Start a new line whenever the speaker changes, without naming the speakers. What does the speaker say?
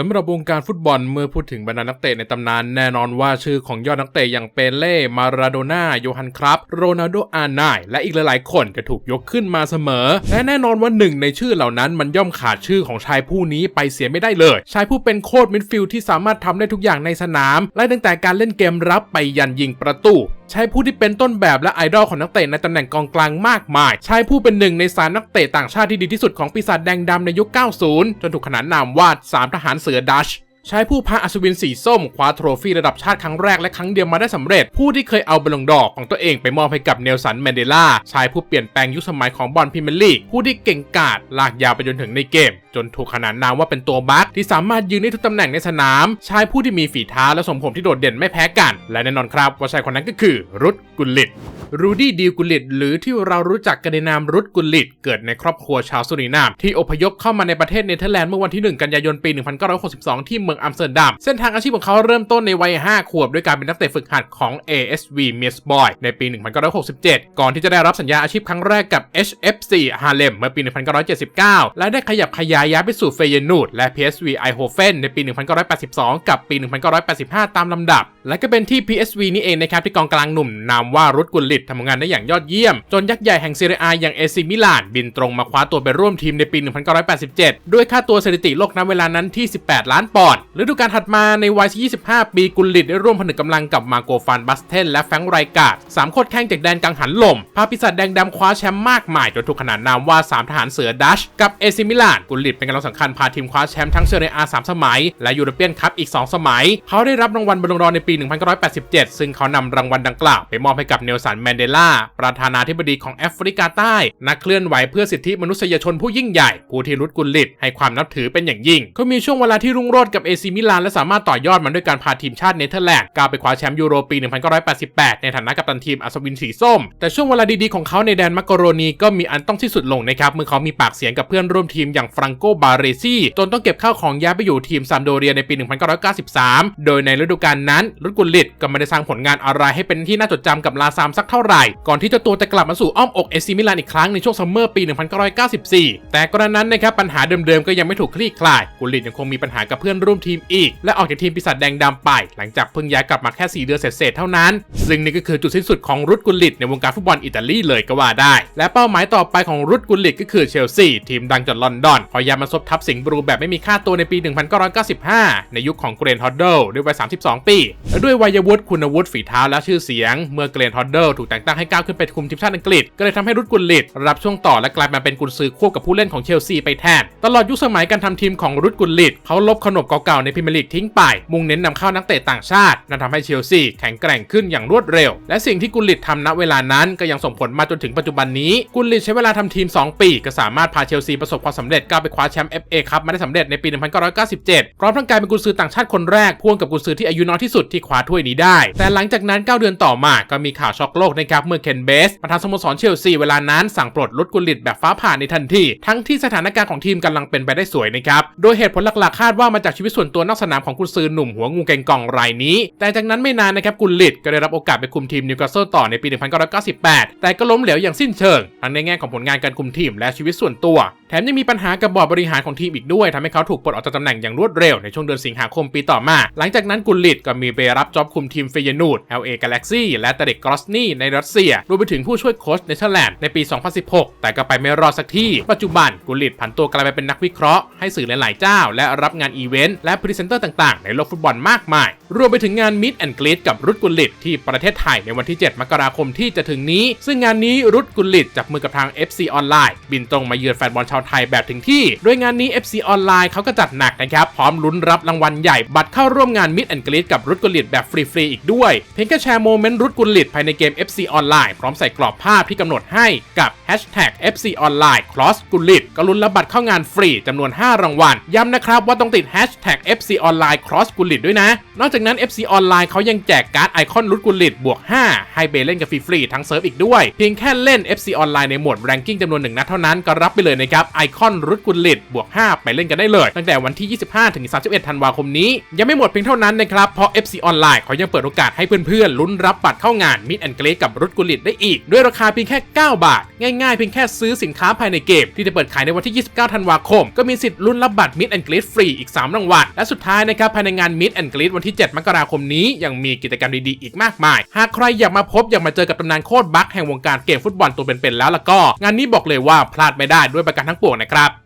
สำหรับวงการฟุตบอลเมื่อพูดถึงบรรดานักเตะในตำนานแน่นอนว่าชื่อของยอดนักเตะอย่างเปเล่ มาราโดน่า โยฮันครับ โรนัลโดอาร์ไนน์และอีกหลายๆ คนจะถูกยกขึ้นมาเสมอ และแน่นอนว่าหนึ่งในชื่อเหล่านั้นมันย่อมขาดชื่อของชายผู้นี้ไปเสียไม่ได้เลย ชายผู้เป็นโค้ชมิดฟิลด์ที่สามารถทำได้ทุกอย่างในสนาม ไล่ตั้งแต่การเล่นเกมรับไปยันยิงประตู ชายผู้ที่เป็นต้นแบบและไอดอลของนักเตะในตำแหน่งกองกลางมากมาย ชายผู้เป็นหนึ่งในสามนักเตะต่างชาติที่ดีที่สุดของปีศาจแดงดำในยุค 90 จนถูกขนานนามว่าสามทหารเสือดัช ชายผู้พาอัศวินสีส้มคว้าโทรฟี่ระดับชาติครั้งแรกและครั้งเดียวมาได้สำเร็จ ผู้ที่เคยเอาบอลลงดอกของตัวเองไปมอบให้กับเนลสันแมนเดลาชายผู้เปลี่ยนแปลงยุคสมัยของบอลพรีเมียร์ลีกผู้ที่เก่งกาจลากยาวไปจนถึงในเกม จนถูกขนานนามว่าเป็นตัวบัคที่สามารถยืนได้ทุกตำแหน่งในสนาม ชายผู้ที่มีฝีเท้าและทรงผมที่โดดเด่นไม่แพ้กัน และแน่นอนครับว่าชายคนนั้นก็คือรุด กุลลิตรูดี้ดิวกุลิตหรือที่เรารู้จักกันในนามรุดกุลิตเกิดในครอบครัวชาวสุรินามที่อพยพเข้ามาในประเทศเนเธอร์แลนด์เมื่อวันที่ 1 กันยายนปี 1962 ที่เมืองอัมสเตอร์ดัมเส้นทางอาชีพของเขาเริ่มต้นในวัย 5 ขวบ ด้วยการเป็นนักเตะฝึกหัดของ ASV m i r s b o y ในปี 1967 ก่อนที่จะได้รับสัญญาอาชีพครั้งแรกกับ HFC ฮาเลมเมื่อปี 1979 และได้ขยับขยายย้ายไปสู่เฟเยนูดและ PSV e i h o f e n ในปี 1982 กับปี 1985 ตามลำดับ และก็เป็นที่ PSV นี่เองนะครับที่กองกลางหนุ่มนามว่ารุดกุลลิตทำงานได้อย่างยอดเยี่ยม จนยักษ์ใหญ่แห่งเซเรียอย่างเอซิมิลานบินตรงมาคว้าตัวไปร่วมทีมในปี 1987 ด้วยค่าตัวสถิติโลกณเวลานั้นที่ 18 ล้านปอนด์ฤดูกาลถัดมาในวัย 25 ปีกุลลิตได้ร่วมผนึกกำลังกับมาโกฟานบัสเทนและแฟงไรกาดสามโคตรแข้งจากแดนกังหันลม พาปีศาจแดงดำคว้าแชมป์มากมายจนถูกขนานนามว่า 3 ทหารเสือดัชกับเอซิมิลานกุลลิตเป็นกำลังสำคัญพาทีมคว้าแชมป์ทั้งเซเรียอา3สมัย และยูโรเปียนคัพอีก 2 สมัย เขาได้รับรางวัลบอลลงดอร์ในปี 1987 ซึ่งเขานำรางวัลดังกล่าวไปมอบให้กับเนลสันแมนเดลาประธานาธิบดีของแอฟริกาใต้ นักเคลื่อนไหวเพื่อสิทธิมนุษยชนผู้ยิ่งใหญ่ ผู้ที่รุดกุลลิตให้ความนับถือเป็นอย่างยิ่ง เขามีช่วงเวลาที่รุ่งโรจน์กับเอซิมิลานและสามารถต่อยอดมันด้วยการพาทีมชาติเนเธอร์แลนด์ก้าวไปคว้าแชมป์ยูโรปี 1988 ในฐานะกัปตันทีมอัศวินสีส้ม แต่ช่วงเวลาดีๆของเขาในแดนมักกะโรนีก็มีอันต้องที่สุดลงนะครับเมื่อเขามีปากเสียงกับเพื่อนร่วมทีมอย่างฟรังโกบาเรซี่จนต้องเก็บข้าวของย้ายไปอยู่ทีมซามโดเรียในปี 1993 โดยในฤดูกาลนั้นรุดกุลลิตก็ไม่ได้สร้างผลงานอะไรให้เป็นที่น่าจดจำกับลาซามสักเท่าไหร่ ก่อนที่เจ้าตัวจะกลับมาสู่อ้อมอกเอซิมิลานอีกครั้งในช่วงซัมเมอร์ปี 1994 แต่กรณนั้นนะครับปัญหาเดิมๆก็ยังไม่ถูกคลี่คลายกุลลิตยังคงมีปัญหากับเพื่อนร่วมทีมอีก และออกจากทีมปีศาจแดงดำไป หลังจากเพิ่งย้ายกลับมาแค่ 4 เดือนเศษๆเท่านั้น ซึ่งนี่ก็คือจุดสิ้นสุดของรุดกุลลิตในวงการฟุตบอลอิตาลีเลยก็ว่าได้ และเป้าหมายต่อไปของรุดกุลลิตก็คือเชลซีทีมดังจากลอนดอนพยายามมาซบทับสิงห์บรูแบบไม่มีค่าตัวในปี 1995 ในยุคของเกรนฮอดเดิลด้วยวัย 32 ปีและด้วยวัยวุฒิคุณวุฒิฝีเท้าและชื่อเสียง เมื่อเกรนฮอดเดิลถูกแต่งตั้งให้ก้าวขึ้นไปคุมทีมชาติอังกฤษ ก็เลยทำให้รุดกุลลิตรับช่วงต่อและกลายมาเป็นกุนซือควบกับผู้เล่นของเชลซีไปแทน ตลอดยุคสมัยการทำทีมของรุดกุลลิตเขาลบขนบเก่าๆในพรีเมียร์ลีกทิ้งไป มุ่งเน้นนำเข้านักเตะต่างชาตินั่นทำให้เชลซีแข็งแกร่งขึ้นอย่างรวดเร็ว และสิ่งที่กุลลิตทำณเวลานั้นก็ยังส่งผลมาจนถึงปัจจุบันนี้ กุลลิตใช้เวลาทำทีม 2 ปี ก็สามารถพาเชลซีประสบความสำเร็จก้าวไปคว้าแชมป์ FA คัพมาได้สำเร็จในปี 1997พร้อมทั้งกลายเป็นกุนซือต่างชาติคนแรกพ่วงกับกุนซือที่อายุน้อยที่สุดที่คว้าถ้วยนี้ได้ แต่หลังจากนั้น 9 เดือนต่อมาก็มีมีข่าวช็อกโลกนะครับเมื่อเคนเบสประธานสโมสรเชลซีเวลานั้นสั่งปลดรุดกุลิตแบบฟ้าผ่าในทันที ทั้งที่สถานการณ์ของทีมกำลังเป็นไปได้สวยนะครับ โดยเหตุผลหลักๆ คาดว่ามาจากชีวิตส่วนตัวนอกสนามของกุนซือหนุ่มหัวงูเก่งกองรายนี้ แต่จากนั้นไม่นานนะครับกุลิตก็ได้รับโอกาสไปคุมทีมนิวคาสเซิลต่อในปี 1998 แต่ก็ล้มเหลวอย่างสิ้นเชิง ทั้งในแง่ของผลงานการคุมทีมและชีวิตส่วนตัวแถมยังมีปัญหากับบอร์ดบริหารของทีมอีกด้วยทำให้เขาถูกปลดออกจากตำแหน่งอย่างรวดเร็วในช่วงเดือนสิงหาคมปีต่อมา หลังจากนั้นกุลลิตก็มีไปรับจ็อบคุมทีมเฟยนูด LA Galaxy และตเด็กกรอสนีในรัสเซียรวมไปถึงผู้ช่วยโค้ชเนเธอร์แลนด์ในปี 2016 แต่ก็ไปไม่รอดสักที่ ปัจจุบันกุลิตผันตัวกลายไปเป็นนักวิเคราะห์ให้สื่อหลาย ๆ เจ้า และรับงานอีเวนต์และพรีเซนเตอร์ต่าง ๆ ในโลกฟุตบอลมากมาย รวมไปถึงงานมิดแอนด์กรีดกับรุดกุลิตที่ประเทศไทยในวันที่ 7 มกราคมที่จะถึงนี้ ซึ่งงานนี้รุดกุลิตจับมือกับทาง FC ออนไลน์บินตรงมาเยือนแฟนบอลชาวไทยแบบถึงที่ โดยงานนี้ FC ออนไลน์เขาก็จัดหนักนะครับพร้อมลุ้นรับรางวัลใหญ่บัตรเข้าร่วมงานมิดแอนด์กรีดกับรุดกุลลิตแบบฟรี ๆ อีกด้วย เพียงแค่แชร์โมเมนต์รุดกุลลิตภายในเกม FC ออนไลน์พร้อมใส่กรอบภาพที่กำหนดให้กับ Hashtag FC ออนไลน์ cross กุลลิตก็ลุ้นรับบัตรเข้างานฟรีจำนวน 5 รางวัล ย้ำนะครับว่าต้องติด Hashtag FC ออนไลน์ cross กุลลิตด้วยนะ นอกจากนั้น FC ออนไลน์เขายังแจกการ์ดไอคอนรุดกุลิตบวก 5 ให้ไปเล่นกับฟรีๆทั้งเซิร์ฟอีกด้วย เพียงแค่เล่น FC ออนไลน์ในโหมด ranking จำนวนหนึ่งนัดเท่านั้นก็รับไปเลยนะครับไอคอนรุดกุลิตบวก 5 ไปเล่นกันได้เลย ตั้งแต่วันที่ 25ถึง31ธันวาคมนี้ ยังไม่หมดเพียงเท่านั้นนะครับเพราะ FC ออนไลน์เขายังเปิดโอกาสให้เพื่อนๆลุ้นรับบัตรเข้างาน Meet and Greet กับรุดกุลิตได้อีก ด้วยราคาเพียงแค่ 9 บาท ง่ายๆเพียงแค่ซื้อสินค้าภายในเกม ที่จะเปิดขายในวันที่ 29 ธันวาคม ก็มีสิทธิ์ลุ้นรับบัตร Meet and Greet ฟรีอีก 3 รางวัลและสุดท้ายนะครับภายในงาน Meet and Greet วันที่ 7 มกราคมนี้ยังมีกิจกรรมดีๆอีกมากมาย หากใครอยากมาพบอยากมาเจอกับตำนานโคตรบัคแห่งวงการเกมฟุตบอลตัวเป็นๆแล้วล่ะก็ งานนี้บอกเลยว่าพลาดไม่ได้ด้วยประการทั้งปวงนะครับ